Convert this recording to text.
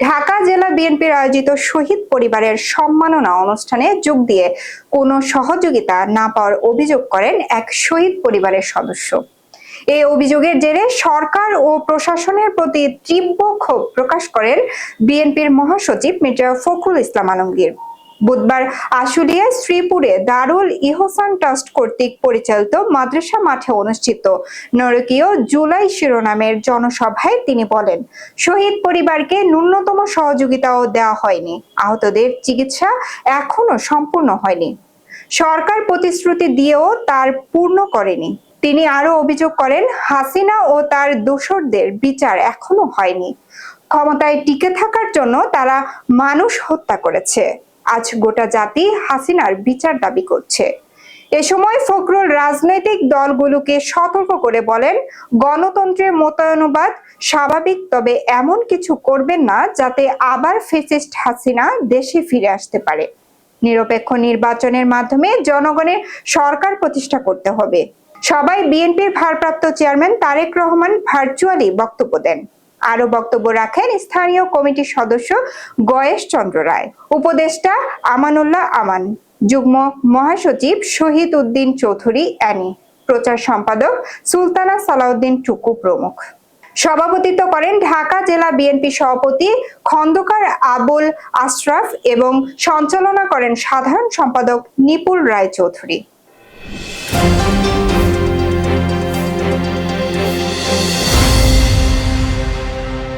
ঢাকা জেলা বিএনপির আয়োজিত শহীদ পরিবারের সম্মাননা অনুষ্ঠানে যোগ দিয়ে কোনো সহযোগিতা না পাওয়ার অভিযোগ করেন এক শহীদ পরিবারের সদস্য। এই অভিযোগের জেরে সরকার ও প্রশাসনের প্রতি তীব্র ক্ষোভ প্রকাশ করেন বিএনপির মহাসচিব মির্জা ফখরুল ইসলাম আলমগীর। বুধবার আশুলিয়া শ্রীপুরে দারুল ইহসান ট্রাস্ট কর্তৃক পরিচালিত মাদ্রাসা মাঠে অনুষ্ঠিত। নরকীয় জুলাই শিরোনামের জনসভায় তিনি বলেন, শহীদ পরিবারকে ন্যূনতম সহযোগিতাও দেওয়া হয়নি। আহতদের চিকিৎসা এখনও সম্পূর্ণ হয়নি। সরকার প্রতিশ্রুতি দিয়েও তার পূর্ণ করেনি। তিনি আরও অভিযোগ করেন, হাসিনা ও তার দোসরদের বিচার এখনও হয়নি। ক্ষমতায় টিকে থাকার জন্য তারা মানুষ হত্যা করেছে। আজ গোটা জাতি হাসিনার বিচার দাবি করছে। এ সময় ফখরুল রাজনৈতিক দলগুলোকে সতর্ক করে বলেন, গণতন্ত্রের মোতায়নবাদ স্বাভাবিক, তবে এমন কিছু করবেন না যাতে আবার ফেসিস্ট হাসিনা দেশে ফিরে আসতে পারে। নিরপেক্ষ নির্বাচনের মাধ্যমে জনগণের সরকার প্রতিষ্ঠা করতে হবে। সবাই বিএনপির ভারপ্রাপ্ত চেয়ারম্যান তারেক রহমান ভার্চুয়ালি বক্তব্য দেন। আরও বক্তব্য রাখেন স্থানীয় কমিটির সদস্য গয়েশ চন্দ্র রায়। উপদেষ্টা আমানুল্লাহ আমান, যুগ্ম মহাসচিব শহীদ উদ্দিন চৌধুরী অ্যানি, প্রচার সম্পাদক সুলতানা সালাউদ্দিন টুকু প্রমুখ। সভাপতিত্ব করেন ঢাকা জেলা বিএনপি সভাপতি খন্দকার আবুল আশরাফ এবং সঞ্চালনা করেন সাধারণ সম্পাদক নিপুল রায় চৌধুরী